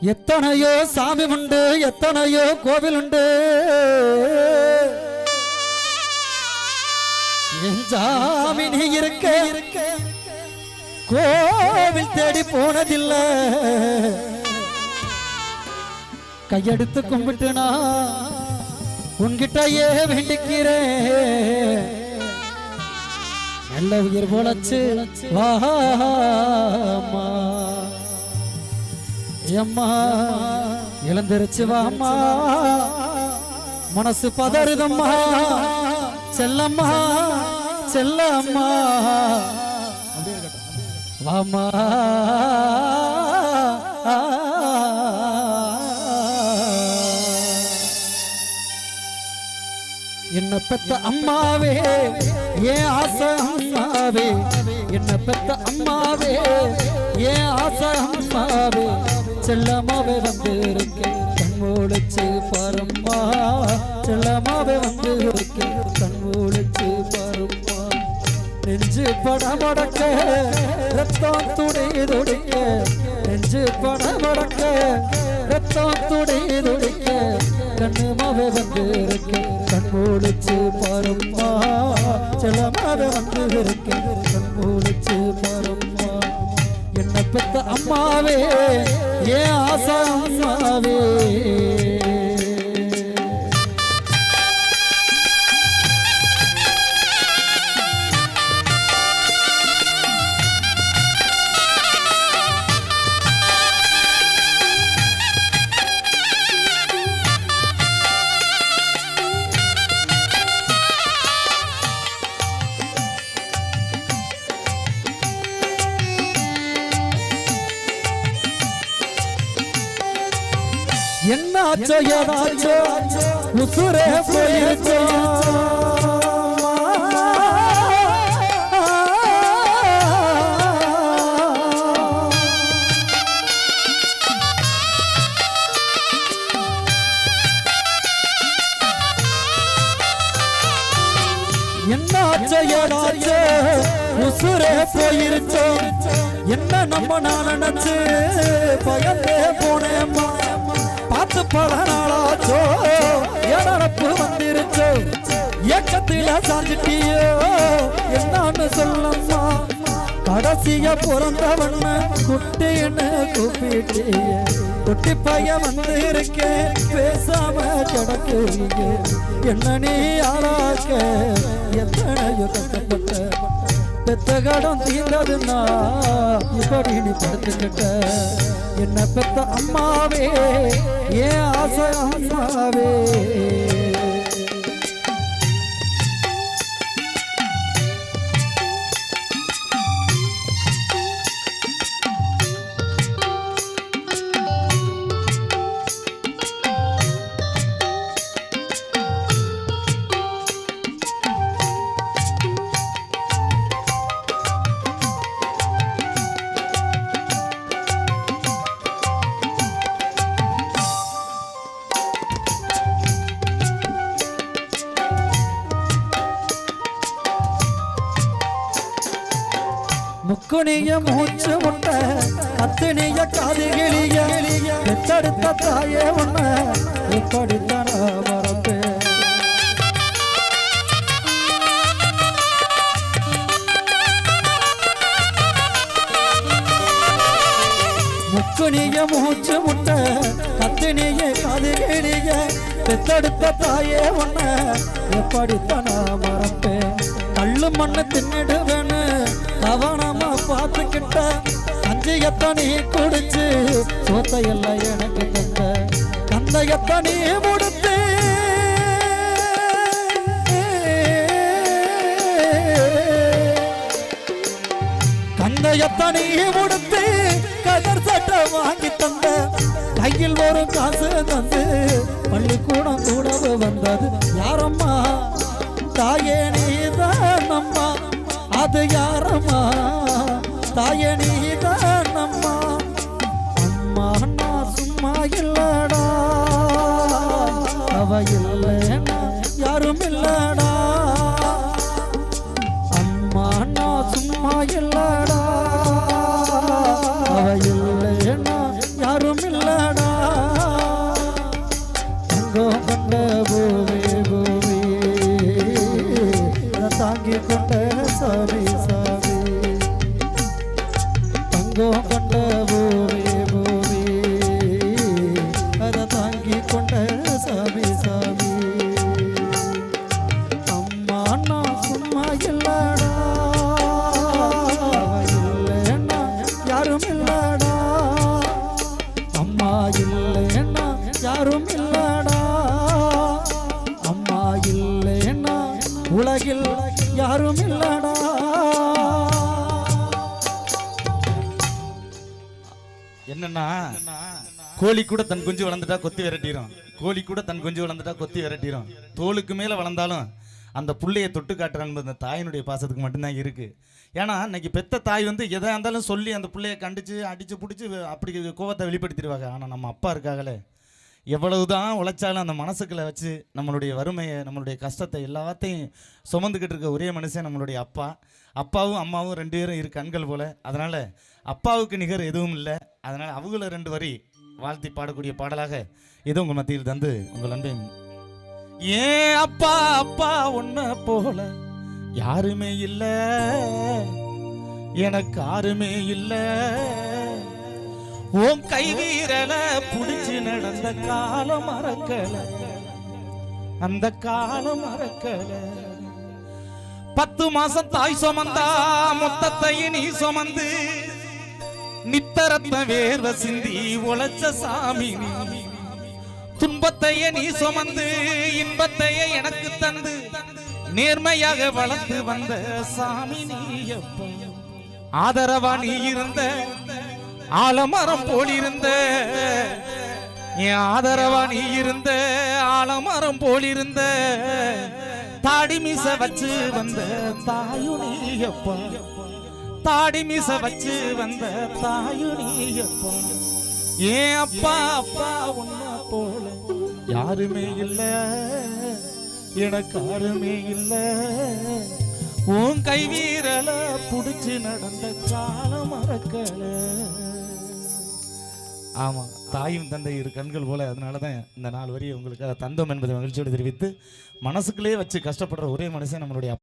எத்தனையோ சாமி உண்டு எத்தனையோ கோவில் உண்டு. சாமி நீ இருக்க கோவில் தேடி போனதில்லை. கையெடுத்து கும்பிட்டு நான் உன்கிட்டயே வேண்டிக்கிறேன். நல்ல உயிர் போலச்சு வாமா எம்மா இழந்திருச்சு வாமா மனசு பதறுதம்மா. செல்லம்மா செல்லம்மா. வாமா என்ன பெத்த அம்மாவே ஏன் ஆசை அம்மாவே? என்ன பெத்த அம்மாவே ஏன் ஆசை அம்மாவே? செல்லமாவே வந்து இருக்கேன் கண்மூடிச்சு பாரும்மா. செல்லமாவே வந்து இருக்கேன் கண்மூடிச்சு பாரும்மா. நெஞ்சு படமடக்க ரத்தம் துடி துடிக்க. நெஞ்சு படமடக்க ரத்தம் துடி துடிக்க. கண்ணுமாவே வந்து இருக்க கண் மூடிச்சு பாரும்மா. செல்லமாவே வந்து இருக்க கண் மூடிச்சு பாரும்மா. பெத்த அம்மாவே ஏ ஆசா அம்மாவே? என்ன என்னாச்சோ ஏதாச்சோ உசுரே போயிருச்சோ. என்னாச்சோ ஏதாச்சோ உசுரே போயிருச்சோ. என்ன நம்ம நான் நினைச்சு பயந்தே போனேம்மா. பார்த்து பல நாளாச்சோ என் நினப்பு வந்துருச்சோ? ஏக்கத்தில சாஞ்சிட்டியோ? என்னன்னு சொல்லம்மா. கடைசிய பிறந்தவண்ண குட்டின்னு கூப்பிட்டிய. குட்டி பைய வந்து இருக்கேன் பேசாம கிடக்குறீங்க. என்ன நீ ஆளாக்க எத்தனையோ கஷ்டப்பட்ட பெத்த கடம் தீர்ந்ததுன்னா இப்படி நீ படுத்துக்கிட்ட. என்ன பெத்த அம்மாவே? ஏன் ஆசை அம்மாவே? முக்குனிய மூச்சு முட்ட அத்தனைய காதுகளிய பெத்தெடுத்த தாயே உன்ன. இப்படித்தான் மறந்து முக்குனிய மூச்சு முட்ட கத்தினிய காதுகளிய பெத்தெடுத்த தாயே உன்ன. எப்படித்தான் மறப்பேன். கள்ளு மண்ணு தின்னிடுவேன்னு கவனமா பார்த்துக்கிட்ட. கஞ்சியத்த நீ குடிச்சு சோத்தையெல்லாம் எனக்கு தந்த கந்தையத்த நீ முடித்து. கந்தையத்த நீ முடித்து கதர் சட்டை வாங்கி தந்த. கையில் ஒரு காசு தந்து பள்ளிக்கூடம் கூடவு வந்தது. யாரம்மா? தாயே நீதானம்மா. அது யாரம்மா? தாயே நீதானம்மா. அம்மா நான் சும்மா இல்லடா. அவ இல்லைன்னா നൽകിക്കൊണ്ടേ സാര என்னன்னா கோழி கூட தன் குஞ்சு வளர்ந்துட்டா கொத்தி விரட்டிடும் கோழி கூட தன் குஞ்சு வளர்ந்துட்டா கொத்தி விரட்டிடும் தோலுக்கு மேல வளர்ந்தாலும் அந்த புள்ளையை தொட்டு காட்டுற அந்த தாயினுடைய பாசத்துக்கு மட்டும்தான் இருக்கு. ஏன்னா இன்னைக்கு பெத்த தாய் வந்து எதா இருந்தாலும் சொல்லி அந்த பிள்ளைய கண்டிச்சு அடிச்சு பிடிச்சி அப்படி கோவத்தை வெளிப்படுத்திடுவாங்க. ஆனா நம்ம அப்பா இருக்காங்களே. எவ்வளவுதான் உழைச்சாலும் அந்த மனசுக்குள்ள வச்சு நம்மளுடைய வறுமையை நம்மளுடைய கஷ்டத்தை எல்லாத்தையும் சுமந்துக்கிட்டு இருக்க ஒரே மனுஷன் நம்மளுடைய அப்பா. அப்பாவும் அம்மாவும் ரெண்டு பேரும் இரு கண்கள் போல. அதனால அப்பாவுக்கு நிகர் எதுவும் இல்லை. அதனால அவங்கள ரெண்டு வரி வாழ்த்தி பாடக்கூடிய பாடலாக இது உங்கள் மத்தியில் தந்து உங்கள் அன்பையும் ஏன் அப்பா அப்பா உன்னை போல யாருமே இல்லை. எனக்கு யாருமே இல்லை. உன் கை வீரல புடிச்சு நடந்த காலம் மறக்கல. அந்த காலம் மறக்கல. பத்து மாசம் தாய் சுமந்தா மொத்தத்தையும் நீ சுமந்து நித்தரத்ன வேர்வ சிந்தி உழைச்ச சாமி துன்பத்தைய நீ சுமந்து இன்பத்தைய எனக்கு தந்து நேர்மையாக வளர்த்து வந்த சாமி நீ எப்ப ஆதரவா நீ இருந்த ஆலமரம் போலிருந்த என் ஆதரவா நீ இருந்த ஆலமரம் போலிருந்த. தாடி மீச வச்சு வந்த தாயு நீ தாடி மீச வச்சு வந்த தாயு நீ ஏன் அப்பா அப்பா உன்ன போல யாருமே இல்ல எனக்கு யாருமே இல்ல. உன் கை வீரல புடிச்சு நடந்த காலம் மறக்கல. ஆமாம் தாயும் தந்தை இரு கண்கள் போல அதனால தான் இந்த நாள் வரி உங்களுக்கு தந்தோம் என்பதை மகிழ்ச்சியோடு தெரிவித்து மனசுக்குள்ளே வச்சு கஷ்டப்படுற ஒரே மனுஷன் நம்மளுடைய